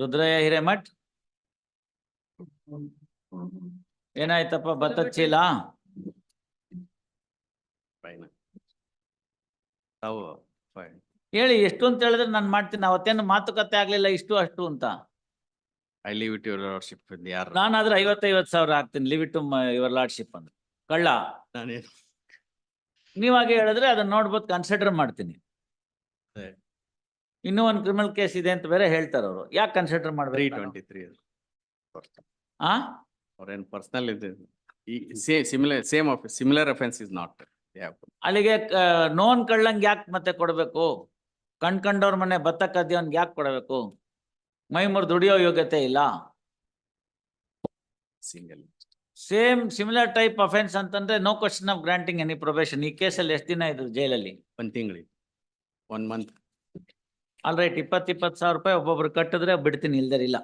ರುದ್ರಯ್ಯ ಹಿರೇಮಠ್ ಏನಾಯ್ತಪ್ಪ ಭತ್ತ ಚೀಲ? ಹೇಳಿ ಎಷ್ಟು ಅಂತ ಹೇಳಿದ್ರೆ ನಾನು ಮಾಡ್ತೀನಿ. ಅವತ್ತೇನು ಮಾತುಕತೆ ಆಗ್ಲಿಲ್ಲ ಇಷ್ಟು ಅಷ್ಟು ಅಂತ. I leave it your lordship ಯಾರು? ನಾನಾದ್ರೆ ಐವತ್ತೈವತ್ತು ಸಾವಿರ ಹಾಕ್ತೀನಿ. Leave it to your lordship ಅಂದ್ರೆ. ಕಳ್ಳ ನಾನೇನು? ನೀವಾಗೆ ಹೇಳಿದ್ರೆ ಅದನ್ನ ನೋಡ್ಬೋದು ಕನ್ಸಿಡರ್ ಮಾಡ್ತೀನಿ. ಇನ್ನೂ ಒಂದು ಕ್ರಿಮಿನಲ್ ಕೇಸ್ ಇದೆ ಅಂತ ಬೇರೆ ಹೇಳ್ತಾರೆ ಅವರು. ಯಾಕೆ ಕನ್ಸಿಡರ್ ತ್ರೀ ಮಾಡ್ಬೇಕು ಟ್ವೆಂಟಿ ತ್ರೀ ಆ? ಅವ್ರೇನ್ ಪರ್ಸನಲ್ ಇದೆ. ಈ same similar same of similar offence is not ಅಲ್ಲಿಗೆ ನೋನ್ ಕಳ್ಳಂಗೆ ಯಾಕೆ ಮತ್ತೆ ಕೊಡಬೇಕು? ಕಣ್ ಕಂಡವ್ರ ಮನೆ ಭತ್ತ ಕದ್ಯವನ್ಗೆ ಯಾಕೆ ಕೊಡಬೇಕು? ಮೈ ಮುರಿದು ದುಡಿಯೋ ಯೋಗ್ಯತೆ ಇಲ್ಲ. Single same similar type offence ಅಂತಂದ್ರೆ no question of granting any probation ಈ ಕೇಸಲ್ಲಿ ಎಷ್ಟು ದಿನ ಇದ್ರು ಜೈಲಲ್ಲಿ? ಒಂದ್ ತಿಂಗಳಿಗೆ ಒನ್ ಮಂತ್ ಆಲ್ ರೈಟ್ ಇಪ್ಪತ್ ಇಪ್ಪತ್ತು ಸಾವಿರ ರೂಪಾಯಿ ಒಬ್ಬೊಬ್ರು ಕಟ್ಟಿದ್ರೆ ಬಿಡ್ತೀನಿ ಇಲ್ದೇ ಇಲ್ಲ.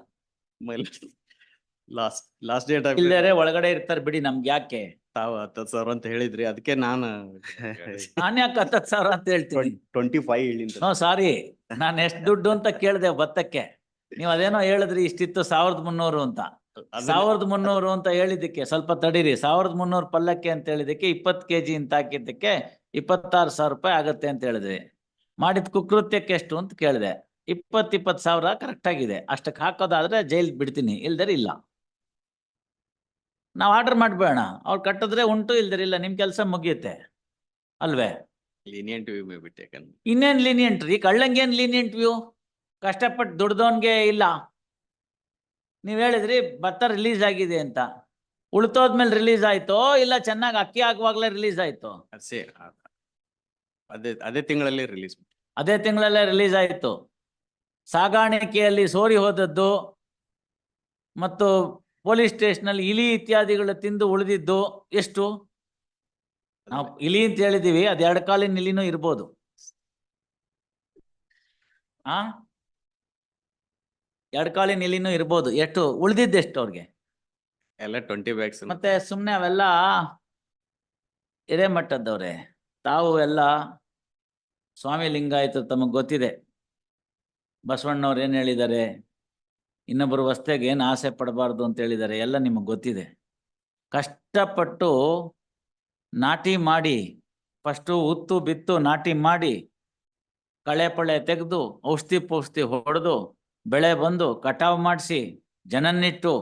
ಲಾಸ್ಟ್ ಲಾಸ್ಟ್ ಡೇಟ್ ಇಲ್ದೇರೆ ಒಳಗಡೆ ಇರ್ತಾರೆ ಬಿಡಿ ನಮ್ಗೆ ಯಾಕೆ? ತಾವು ಹತ್ತತ್ತು ಸಾವಿರ ಅಂತ ಹೇಳಿದ್ರಿ ಅದಕ್ಕೆ ನಾನು ನಾನು ಯಾಕೆ ಹತ್ತತ್ತು ಸಾವಿರ ಅಂತ ಹೇಳ್ತೀನಿ? ಟ್ವೆಂಟಿ ಫೈವ್ ಹೇಳಿಂದ ಹ್ಞೂ ಸಾರಿ ನಾನು ಎಷ್ಟು ದುಡ್ಡು ಅಂತ ಕೇಳಿದೆ ಭತ್ತಕ್ಕೆ. ನೀವು ಅದೇನೋ ಹೇಳಿದ್ರಿ ಇಷ್ಟಿತ್ತು ಸಾವಿರದ ಮುನ್ನೂರು ಅಂತ. ಸಾವಿರದ ಮುನ್ನೂರು ಅಂತ ಹೇಳಿದ್ದಕ್ಕೆ ಸ್ವಲ್ಪ ತಡೀರಿ. ಸಾವಿರದ ಮುನ್ನೂರು ಪಲ್ಲಕ್ಕೆ ಅಂತ ಹೇಳಿದಕ್ಕೆ ಇಪ್ಪತ್ತು ಕೆ ಜಿ ಅಂತ ಹಾಕಿದ್ದಕ್ಕೆ ಇಪ್ಪತ್ತಾರು ಸಾವಿರ ರೂಪಾಯಿ ಆಗತ್ತೆ ಅಂತ ಹೇಳಿದ್ವಿ. ಮಾಡಿದ ಕುಕೃತ್ಯಕ್ಕೆ ಎಷ್ಟು ಅಂತ ಕೇಳಿದೆ. ಇಪ್ಪತ್ ಇಪ್ಪತ್ತು ಸಾವಿರ ಕರೆಕ್ಟ್ ಆಗಿದೆ. ಅಷ್ಟಕ್ಕೆ ಹಾಕೋದಾದ್ರೆ ಜೈಲ್ ಬಿಡ್ತೀನಿ ಇಲ್ದರೆ ಇಲ್ಲ. ನಾವು ಆರ್ಡರ್ ಮಾಡ್ಬೇಡ ಅವ್ರು ಕಟ್ಟಿದ್ರೆ ಉಂಟು ಇಲ್ದರೆ ಇಲ್ಲ. ನಿಮ್ ಕೆಲಸ ಮುಗಿಯುತ್ತೆ. ಅಲ್ವೇ? ಲೀನಿಯಂಟ್ ವ್ಯೂ ಇನ್ನೇನ್ ಲೀನಿಯಂಟ್ ರೀ ಕಳ್ಳಂಗೇನ್ ಲೀನಿಯಂಟ್ ವ್ಯೂ ಕಷ್ಟಪಟ್ಟು ದುಡ್ದವನ್ಗೆ ಇಲ್ಲ. ನೀವ್ ಹೇಳಿದ್ರಿ ಭತ್ತ ರಿಲೀಸ್ ಆಗಿದೆ ಅಂತ. ಉಳ್ತೋದ್ಮೇಲೆ ರಿಲೀಸ್ ಆಯ್ತೋ ಇಲ್ಲ ಚೆನ್ನಾಗಿ ಅಕ್ಕಿ ಆಗುವಾಗ್ಲೇ ರಿಲೀಸ್ ಆಯ್ತು? ಅದೇ ಅದೇ ತಿಂಗಳಲ್ಲಿ ರಿಲೀಸ್ ಅದೇ ತಿಂಗಳಲ್ಲೇ ರಿಲೀಸ್ ಆಯಿತು. ಸಾಗಾಣಿಕೆಯಲ್ಲಿ ಸೋರಿ ಹೋದದ್ದು ಮತ್ತು ಪೊಲೀಸ್ ಸ್ಟೇಷನಲ್ಲಿ ಇಲಿ ಇತ್ಯಾದಿಗಳು ತಿಂದು ಉಳಿದಿದ್ದು ಎಷ್ಟು? ನಾವು ಇಲಿ ಅಂತ ಹೇಳಿದೀವಿ ಅದ್ ಎರಡು ಕಾಲಿನ ಇಲಿನೂ ಇರ್ಬೋದು. ಆ? ಎರಡು ಕಾಲಿನ ಇಲಿನೂ ಇರ್ಬೋದು. ಎಷ್ಟು? ಉಳಿದಿದ್ದೆಷ್ಟು ಅವ್ರಿಗೆ? ಎಲ್ಲ ಟ್ವೆಂಟಿ ಬ್ಯಾಗ್ಸ್ ಮತ್ತೆ ಸುಮ್ಮನೆ ಅವೆಲ್ಲ ಹಿರೇಮಟ್ಟದವ್ರೆ ತಾವು ಎಲ್ಲ ಸ್ವಾಮಿ ಲಿಂಗಾಯತ ತಮಗೆ ಗೊತ್ತಿದೆ. ಬಸವಣ್ಣವ್ರು ಏನು ಹೇಳಿದ್ದಾರೆ? ಇನ್ನೊಬ್ಬರು ವಸ್ತೆಗೆ ಏನು ಆಸೆ ಪಡಬಾರ್ದು ಅಂತ ಹೇಳಿದ್ದಾರೆ, ಎಲ್ಲ ನಿಮಗೆ ಗೊತ್ತಿದೆ. ಕಷ್ಟಪಟ್ಟು ನಾಟಿ ಮಾಡಿ, ಫಸ್ಟು ಉತ್ತು ಬಿತ್ತು ನಾಟಿ ಮಾಡಿ, ಕಳೆ ಪಳೆ ತೆಗೆದು, ಔಷಧಿ ಪೌಷ್ಠಿ ಹೊಡೆದು, ಬೆಳೆ ಬಂದು, ಕಟಾವು ಮಾಡಿಸಿ, ಜನನ್ನಿಟ್ಟು,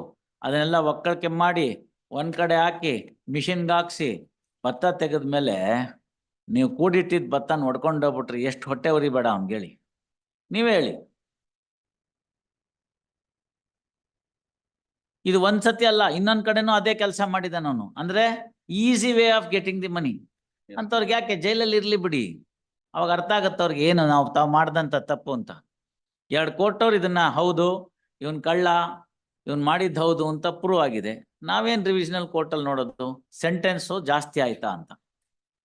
ಅದನ್ನೆಲ್ಲ ಒಕ್ಕಳಿಕೆ ಮಾಡಿ, ಒಂದು ಕಡೆ ಹಾಕಿ, ಮಿಷಿನ್ಗೆ ಹಾಕಿಸಿ, ಭತ್ತ ತೆಗೆದ್ಮೇಲೆ ನೀವು ಕೂಡಿಟ್ಟಿದ್ದ ಭತ್ತ ನೋಡ್ಕೊಂಡು ಹೋಗ್ಬಿಟ್ರಿ ಎಷ್ಟು ಹೊಟ್ಟೆ ಉರಿಬೇಡ ಅವ್ನು ಹೇಳಿ ನೀವೇ ಹೇಳಿ. ಇದು ಒಂದ್ಸತಿ ಅಲ್ಲ ಇನ್ನೊಂದ್ ಕಡೆನೂ ಅದೇ ಕೆಲಸ ಮಾಡಿದಾನ ಅವನು ಅಂದ್ರೆ easy way of getting the money ಅಂತವ್ರಿಗೆ ಯಾಕೆ ಜೈಲಲ್ಲಿ ಇರ್ಲಿ ಬಿಡಿ. ಅವಾಗ ಅರ್ಥ ಆಗತ್ತೆ ಅವ್ರಿಗೆ ಏನು ನಾವು ತಾವು ಮಾಡ್ದಂತ ತಪ್ಪು ಅಂತ. ಎರಡು ಕೋಟವ್ರು ಇದನ್ನ ಹೌದು ಇವನ್ ಕಳ್ಳ ಇವನ್ ಮಾಡಿದ್ ಹೌದು ಅಂತ ಪ್ರೂವ್ ಆಗಿದೆ. ನಾವೇನ್ ರಿವಿಷನಲ್ ಕೋರ್ಟಲ್ಲಿ ನೋಡೋದು? ಸೆಂಟೆನ್ಸು ಜಾಸ್ತಿ ಆಯ್ತಾ ಅಂತ.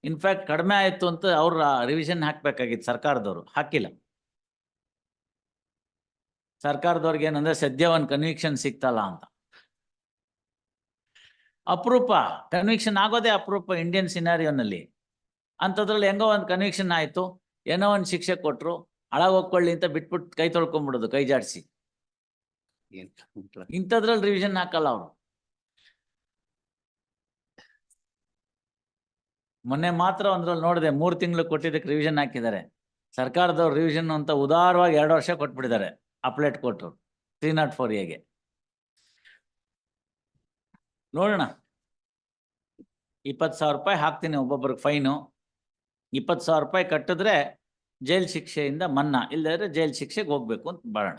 ಇನ್ಫ್ಯಾಕ್ಟ್ ಕಡಿಮೆ ಆಯಿತು ಅಂತ ಅವ್ರ ರಿವಿಷನ್ ಹಾಕ್ಬೇಕಾಗಿತ್ತು ಸರ್ಕಾರದವರು. ಹಾಕಿಲ್ಲ. ಸರ್ಕಾರದವ್ರಿಗೆ ಏನಂದ್ರೆ ಸದ್ಯ ಒಂದು ಕನ್ವಿಕ್ಷನ್ ಸಿಕ್ತಲ್ಲ ಅಂತ. ಅಪರೂಪ ಕನ್ವಿಕ್ಷನ್ ಆಗೋದೇ ಅಪರೂಪ ಇಂಡಿಯನ್ ಸಿನಾರಿಯೋನಲ್ಲಿ ಅಂಥದ್ರಲ್ಲಿ ಹೆಂಗೋ ಒಂದು ಕನ್ವಿಕ್ಷನ್ ಆಯಿತು. ಏನೋ ಒಂದು ಶಿಕ್ಷೆ ಕೊಟ್ರು. ಹಳಗ್ ಹೋಗ್ಕೊಳ್ಳಿ ಅಂತ ಬಿಟ್ಬಿಟ್ಟು ಕೈ ತೊಳ್ಕೊಂಡ್ಬಿಡೋದು ಕೈ ಜಾಡಿಸಿ. ಇಂಥದ್ರಲ್ಲಿ ರಿವಿಷನ್ ಹಾಕಲ್ಲ ಅವರು. ಮೊನ್ನೆ ಮಾತ್ರ ಒಂದ್ರಲ್ಲಿ ನೋಡಿದೆ, ಮೂರು ತಿಂಗಳು ಕೊಟ್ಟಿದ್ದಕ್ಕೆ ರಿವಿಷನ್ ಹಾಕಿದ್ದಾರೆ. ಸರ್ಕಾರದವ್ರು ರಿವಿಷನ್ ಅಂತ ಉದಾರವಾಗಿ ಎರಡು ವರ್ಷ ಕೊಟ್ಬಿಟ್ಟಿದ್ದಾರೆ ಅಪ್ಲೇಟ್ ಕೊಟ್ಟರು ತ್ರೀ ನಾಟ್ ಫೋರ್ ಎಗೆ ನೋಡೋಣ. ಇಪ್ಪತ್ತು ಸಾವಿರ ರೂಪಾಯಿ ಹಾಕ್ತೀನಿ ಒಬ್ಬೊಬ್ರಿಗೆ ಫೈನು ಇಪ್ಪತ್ತು ಸಾವಿರ ರೂಪಾಯಿ ಕಟ್ಟಿದ್ರೆ ಜೈಲ್ ಶಿಕ್ಷೆಯಿಂದ ಮನ್ನಾ ಇಲ್ಲದ್ರೆ ಜೈಲ್ ಶಿಕ್ಷೆಗೆ ಹೋಗ್ಬೇಕು ಅಂತ ಬಾಳೋಣ